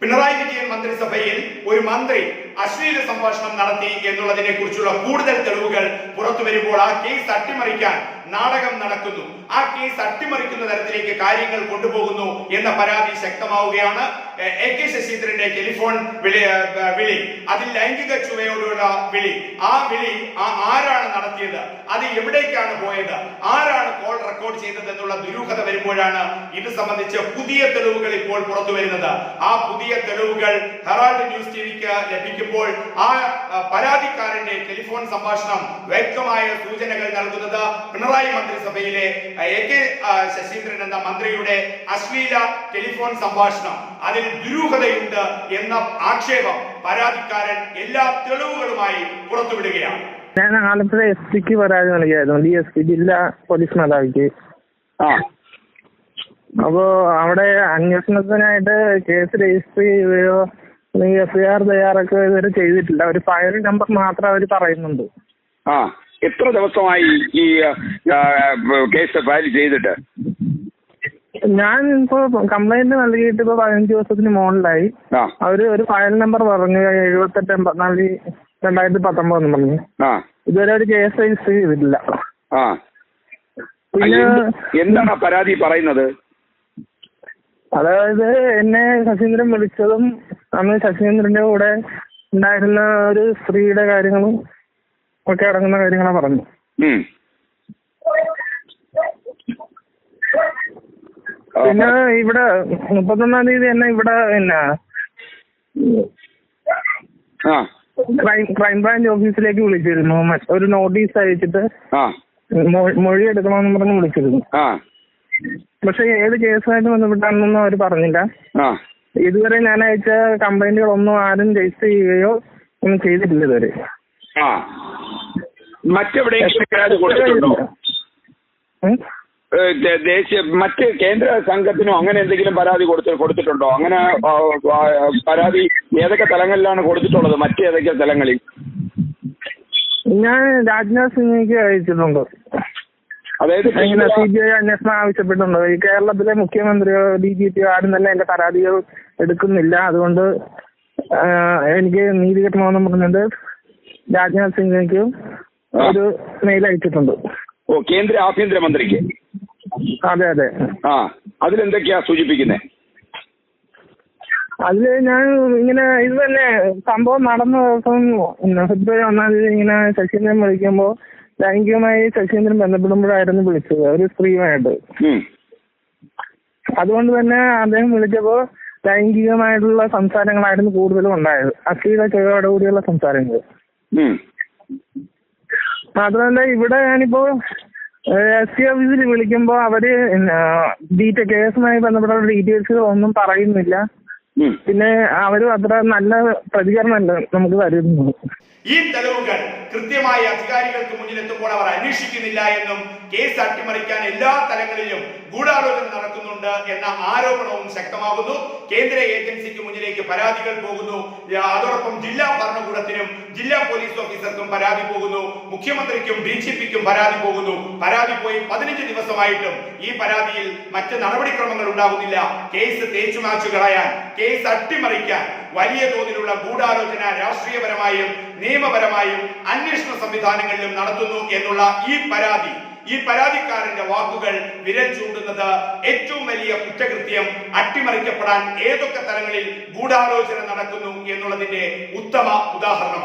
പിണറായി വിജയൻ മന്ത്രിസഭയിൽ ഒരു മന്ത്രി അശ്ലീല സംഭാഷണം നടത്തി എന്നുള്ളതിനെ കുറിച്ചുള്ള കൂടുതൽ തെളിവുകൾ പുറത്തു വരുമ്പോൾ ആ കേസ് അട്ടിമറിക്കാൻ നാടകം നടക്കുന്നു. ആ കേസ് അട്ടിമറിക്കുന്ന തരത്തിലേക്ക് കാര്യങ്ങൾ കൊണ്ടുപോകുന്നു എന്ന പരാതി ശക്തമാവുകയാണ്. എ- കെ ശശീന്ദ്രന്റെ ടെലിഫോൺ വിളി വിളി അതിൽ ലൈംഗിക ചുവയോടുള്ള വിളി. ആ വിളി ആ ആരാണ് നടത്തിയത്? അത് എവിടേക്കാണ് പോയത്? ആരാണ് കോൾ റെക്കോർഡ് ചെയ്തത് എന്നുള്ള ദുരൂഹത വരുമ്പോഴാണ് ഇത് സംബന്ധിച്ച് പുതിയ തെളിവുകൾ ഇപ്പോൾ പുറത്തു വരുന്നത്. ആ പുതിയ തെളിവുകൾ ഹെറാൾഡ് ന്യൂസ് ടിവിക്ക് ലഭിക്കുമ്പോൾ ആ ആ, പരാതിക്കാരന്റെ ടെലിഫോൺ സംഭാഷണം വ്യക്തമായ സൂചനകൾ നൽകുന്നത് പിണറായി മന്ത്രിസഭയിലെ എ കെ ശശീന്ദ്രൻ എന്ന മന്ത്രിയുടെ അശ്ലീല ടെലിഫോൺ സംഭാഷണം. അതിൽ ദുരൂഹതയുണ്ട് എന്ന ആക്ഷേപം പരാതിക്കാരൻ എല്ലാ തെളിവുകളുമായി പുറത്തുവിടുകയാണ്. ഞാൻ ആലപ്പുഴ എസ് പിക്ക് പരാതി നൽകിയായിരുന്നു. ഡി എസ് പി ജില്ലാ പോലീസ് മേധാവിക്ക്. ആ. അപ്പോ അവിടെ അന്വേഷണത്തിനായിട്ട് കേസ് രജിസ്റ്റർ ചെയ്യുകയോ അല്ലെങ്കിൽ എഫ് ഐ ആർ തയ്യാറാക്കുക ഇതുവരെ ചെയ്തിട്ടില്ല. ഒരു ഫയൽ നമ്പർ മാത്രം അവർ പറയുന്നുണ്ട്. ആ എത്ര ദിവസമായി ഈ ആ, കേസ് ഫയൽ ചെയ്തിട്ട്? ഞാൻ ഇപ്പോ കംപ്ലൈന്റ് നൽകിയിട്ട് ഇപ്പൊ പതിനഞ്ച് ദിവസത്തിന് മുകളിലായി. ആ. അവർ ഒരു ഫയൽ നമ്പർ പറഞ്ഞു എഴുപത്തെട്ട് എൺപത്തിനാല് രണ്ടായിരത്തി പത്തൊമ്പത് എന്ന് പറഞ്ഞു. ആ. ഇതുവരെ ഒരു കേസ് രജിസ്റ്റർ ചെയ്തിട്ടില്ല. ആ. പിന്നെ എന്താണ് ആ പരാതി പറയുന്നത്? അതായത് എന്നെ ശശീന്ദ്രൻ വിളിച്ചതും അന്ന് ശശീന്ദ്രന്റെ കൂടെ ഉണ്ടായിരുന്ന ഒരു സ്ത്രീയുടെ കാര്യങ്ങളും ഒക്കെ അടങ്ങുന്ന കാര്യങ്ങളാ പറഞ്ഞു പിന്നെ ഇവിടെ മുപ്പത്തൊന്നാം തീയതി തന്നെ ഇവിടെ പിന്നെ ക്രൈം ക്രൈംബ്രാഞ്ച് ഓഫീസിലേക്ക് വിളിച്ചിരുന്നു. ഒരു നോട്ടീസ് അയച്ചിട്ട് മൊഴി എടുക്കണമെന്ന് പറഞ്ഞ് വിളിച്ചിരുന്നു. പക്ഷെ ഏത് കേസുമായിട്ട് ബന്ധപ്പെട്ടാണെന്നൊന്നും അവർ പറഞ്ഞില്ല. ഇതുവരെ ഞാൻ അയച്ച കംപ്ലൈന്റുകളൊന്നും ആരും രജിസ്റ്റർ ചെയ്യുകയോ ഒന്നും ചെയ്തിട്ടില്ല ഇതുവരെ. മറ്റെവിടെയെങ്കിലും പരാതി കൊടുത്തിട്ടുണ്ടോ? ദേശീയ മറ്റ് കേന്ദ്ര സംഘത്തിനോ അങ്ങനെ എന്തെങ്കിലും പരാതി കൊടുത്ത് കൊടുത്തിട്ടുണ്ടോ? അങ്ങനെ പരാതി ഏതൊക്കെ തലങ്ങളിലാണ് കൊടുത്തിട്ടുള്ളത്? മറ്റേതൊക്കെ തലങ്ങളിൽ? ഞാൻ രാജ്നാഥ് സിംഗിക്ക് അയച്ചിട്ടുണ്ട്. അതായത് സി ബി ഐ അന്വേഷണം ആവശ്യപ്പെട്ടിട്ടുണ്ട്. ഈ കേരളത്തിലെ മുഖ്യമന്ത്രിയോ ഡി ജി പിയോ ആരും തന്നെ എന്റെ പരാതികൾ എടുക്കുന്നില്ല. അതുകൊണ്ട് എനിക്ക് നീതി കിട്ടണമെന്ന് പറഞ്ഞിട്ട് രാജ്നാഥ് സിംഗിക്ക് ഒരു മെയിൽ അയച്ചിട്ടുണ്ട്. ഓ കേന്ദ്ര ആഭ്യന്തരമന്ത്രിക്ക്. അതെ അതെ. ആ അതിലെന്തൊക്കെയാ സൂചിപ്പിക്കുന്നത് അതിൽ ഞാൻ ഇങ്ങനെ ഇത് തന്നെ സംഭവം നടന്ന ദിവസം ഫെബ്രുവരി ഒന്നാം തീയതി ഇങ്ങനെ ശശീന്ദ്രൻ വിളിക്കുമ്പോ ലൈംഗികമായി ശശീന്ദ്രൻ ബന്ധപ്പെടുമ്പോഴായിരുന്നു വിളിച്ചത്. ഒരു സ്ത്രീയുമായിട്ട്. അതുകൊണ്ട് തന്നെ അദ്ദേഹം വിളിച്ചപ്പോ ലൈംഗികമായിട്ടുള്ള സംസാരങ്ങളായിരുന്നു കൂടുതലും ഉണ്ടായത്. അശ്ലീല ചെയ്യോടുകൂടിയുള്ള സംസാരങ്ങൾ. മാത്രമല്ല ഇവിടെ ഞാനിപ്പോ എസ് സി ഓഫീസിൽ വിളിക്കുമ്പോ അവർ ഡീറ്റെയിൽ കേസുമായി ബന്ധപ്പെട്ട ഡീറ്റെയിൽസ് ഒന്നും പറയുന്നില്ല. പിന്നെ അവരും അത്ര നല്ല പ്രതികരണമല്ല നമുക്ക് തരുന്നത്. ഈ തെളിവുകൾ കൃത്യമായി അധികാരികൾക്ക് മുന്നിലെത്തുമ്പോൾ അവർ അന്വേഷിക്കുന്നില്ല എന്നും കേസ് അട്ടിമറിക്കാൻ എല്ലാ തലങ്ങളിലും ഗൂഢാലോചന നടക്കുന്നുണ്ട് എന്ന ആരോപണവും ശക്തമാകുന്നു. കേന്ദ്ര ഏജൻസിക്ക് മുന്നിലേക്ക് പരാതികൾ പോകുന്നു. അതോടൊപ്പം ജില്ലാ ഭരണകൂടത്തിനും ജില്ലാ പോലീസ് ഓഫീസർക്കും പരാതി പോകുന്നു. മുഖ്യമന്ത്രിക്കും ഡി ജി പിക്കും പരാതി പോകുന്നു. പരാതി പോയി പതിനഞ്ച് ദിവസമായിട്ടും ഈ പരാതിയിൽ മറ്റ് നടപടിക്രമങ്ങൾ ഉണ്ടാകുന്നില്ല. കേസ് തേച്ചുമാച്ചു കളയാൻ കേസ് അട്ടിമറിക്കാൻ വലിയ തോതിലുള്ള ഗൂഢാലോചന രാഷ്ട്രീയപരമായും നിയമപരമായും അന്വേഷണ സംവിധാനങ്ങളിലും നടത്തുന്നു എന്നുള്ള ഈ പരാതി. ഈ പരാതിക്കാരന്റെ വാക്കുകൾ വിരൽ ചൂണ്ടുന്നത് ഏറ്റവും വലിയ കുറ്റകൃത്യം അട്ടിമറിക്കപ്പെടാൻ ഏതൊക്കെ തലങ്ങളിൽ ഗൂഢാലോചന നടക്കുന്നു എന്നുള്ളതിന്റെ ഉത്തമ ഉദാഹരണമാണ്